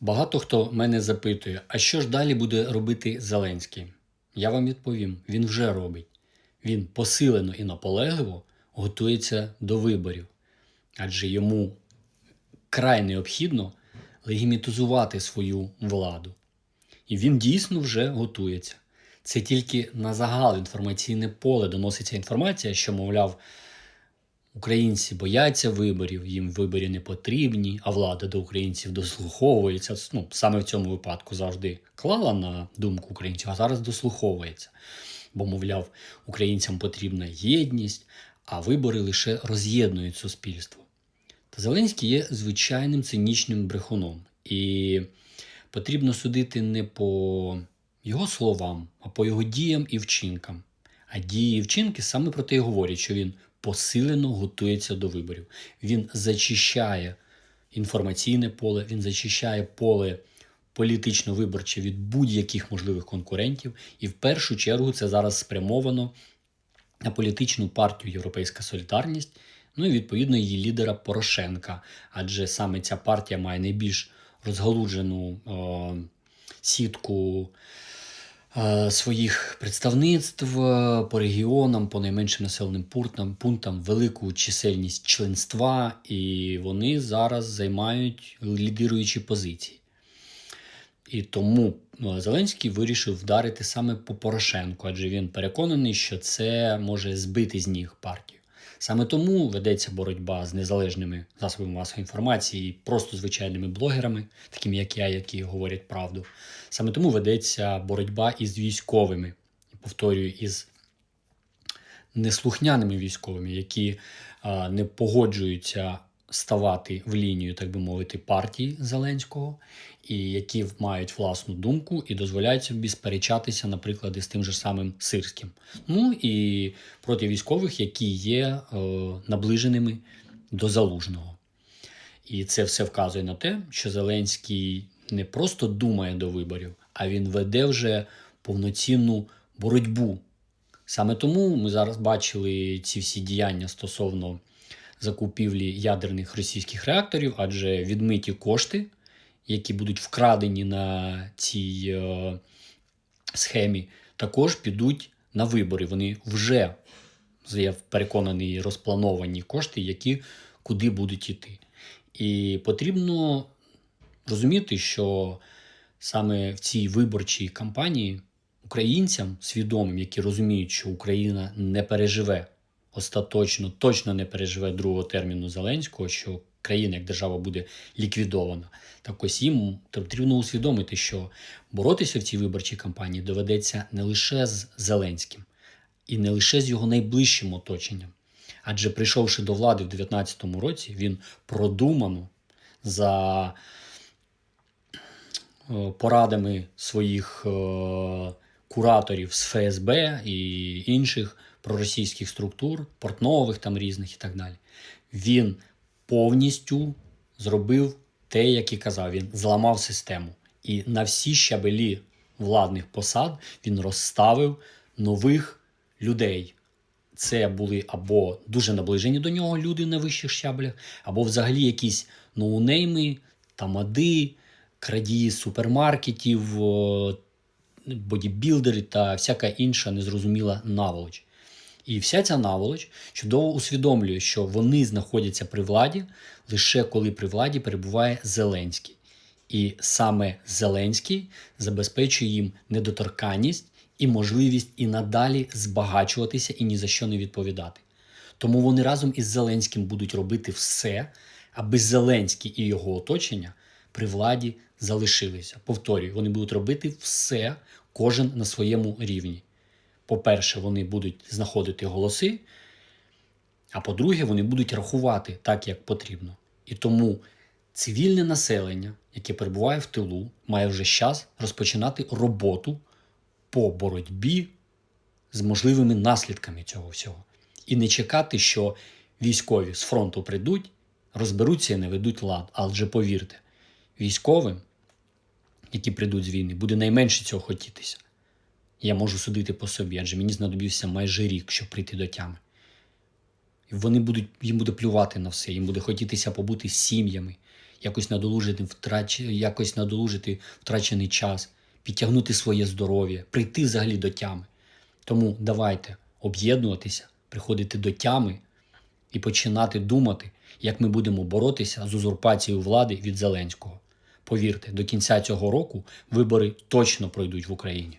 Багато хто мене запитує, а що ж далі буде робити Зеленський? Я вам відповім: він вже робить. Він посилено і наполегливо готується до виборів, адже йому край необхідно легімітизувати свою владу. І він дійсно вже готується. Це тільки на загал інформаційне поле доноситься інформація, що, мовляв, Українці бояться виборів, їм вибори не потрібні, а влада до українців дослуховується. Ну, саме в цьому випадку завжди клала на думку українців, а зараз дослуховується. Бо, мовляв, українцям потрібна єдність, а вибори лише роз'єднують суспільство. Та Зеленський є звичайним цинічним брехуном. І потрібно судити не по його словам, а по його діям і вчинкам. А дії і вчинки саме про те і говорять, що він посилено готується до виборів. Він зачищає інформаційне поле, він зачищає поле політично-виборче від будь-яких можливих конкурентів. І в першу чергу це зараз спрямовано на політичну партію Європейська Солідарність, ну і відповідно її лідера Порошенка. Адже саме ця партія має найбільш розгалуджену е, сітку своїх представництв е, по регіонам, по найменшим населеним пунктам, пунктам, велику чисельність членства, і вони зараз займають лідируючі позиції. І тому е, Зеленський вирішив вдарити саме по Порошенку, адже він переконаний, що це може збити з ніг партію. Саме тому ведеться боротьба з незалежними засобами масової інформації, просто звичайними блогерами, такими як я, які говорять правду. Саме тому ведеться боротьба із військовими, повторюю, із неслухняними військовими, які не погоджуються ставати в лінію, так би мовити, партії Зеленського, і які мають власну думку і дозволяють собі сперечатися, наприклад, із тим же самим Сирським. Ну і проти військових, які є е, наближеними до залужного. І це все вказує на те, що Зеленський не просто думає до виборів, а він веде вже повноцінну боротьбу. Саме тому ми зараз бачили ці всі діяння стосовно закупівлі ядерних російських реакторів, адже відмиті кошти, які будуть вкрадені на цій е, схемі, також підуть на вибори. Вони вже, я переконаний, розплановані кошти, які куди будуть йти. І потрібно розуміти, що саме в цій виборчій кампанії українцям свідомим, які розуміють, що Україна не переживе остаточно, точно не переживе другого терміну Зеленського, що країна як держава буде ліквідована. Так ось їм потрібно усвідомити, що боротися в цій виборчій кампанії доведеться не лише з Зеленським, і не лише з його найближчим оточенням. Адже прийшовши до влади в 2019 році, він продумано за е, порадами своїх е, кураторів з ФСБ і інших проросійських структур, портнових там різних і так далі. Він повністю зробив те, як і казав, він зламав систему. І на всі щабелі владних посад він розставив нових людей. Це були або дуже наближені до нього люди на вищих щаблях, або взагалі якісь ноунейми, тамади, крадії супермаркетів, бодібілдери та всяка інша незрозуміла наволоч. І вся ця наволоч чудово усвідомлює, що вони знаходяться при владі лише коли при владі перебуває Зеленський. І саме Зеленський забезпечує їм недоторканність і можливість і надалі збагачуватися і ні за що не відповідати. Тому вони разом із Зеленським будуть робити все, аби Зеленський і його оточення при владі залишилися. Повторюю, вони будуть робити все, кожен на своєму рівні. По-перше, вони будуть знаходити голоси, а по-друге, вони будуть рахувати так, як потрібно. І тому цивільне населення, яке перебуває в тилу, має вже час розпочинати роботу по боротьбі з можливими наслідками цього всього. І не чекати, що військові з фронту прийдуть, розберуться і не ведуть лад. Адже повірте, військовим, які прийдуть з війни, буде найменше цього хотітися. Я можу судити по собі, адже мені знадобився майже рік, щоб прийти до тями. І вони будуть, їм буде плювати на все, їм буде хотітися побути з сім'ями, якось надолужити, втрач... якось надолужити втрачений час, підтягнути своє здоров'я, прийти взагалі до тями. Тому давайте об'єднуватися, приходити до тями і починати думати, як ми будемо боротися з узурпацією влади від Зеленського. Повірте, до кінця цього року вибори точно пройдуть в Україні.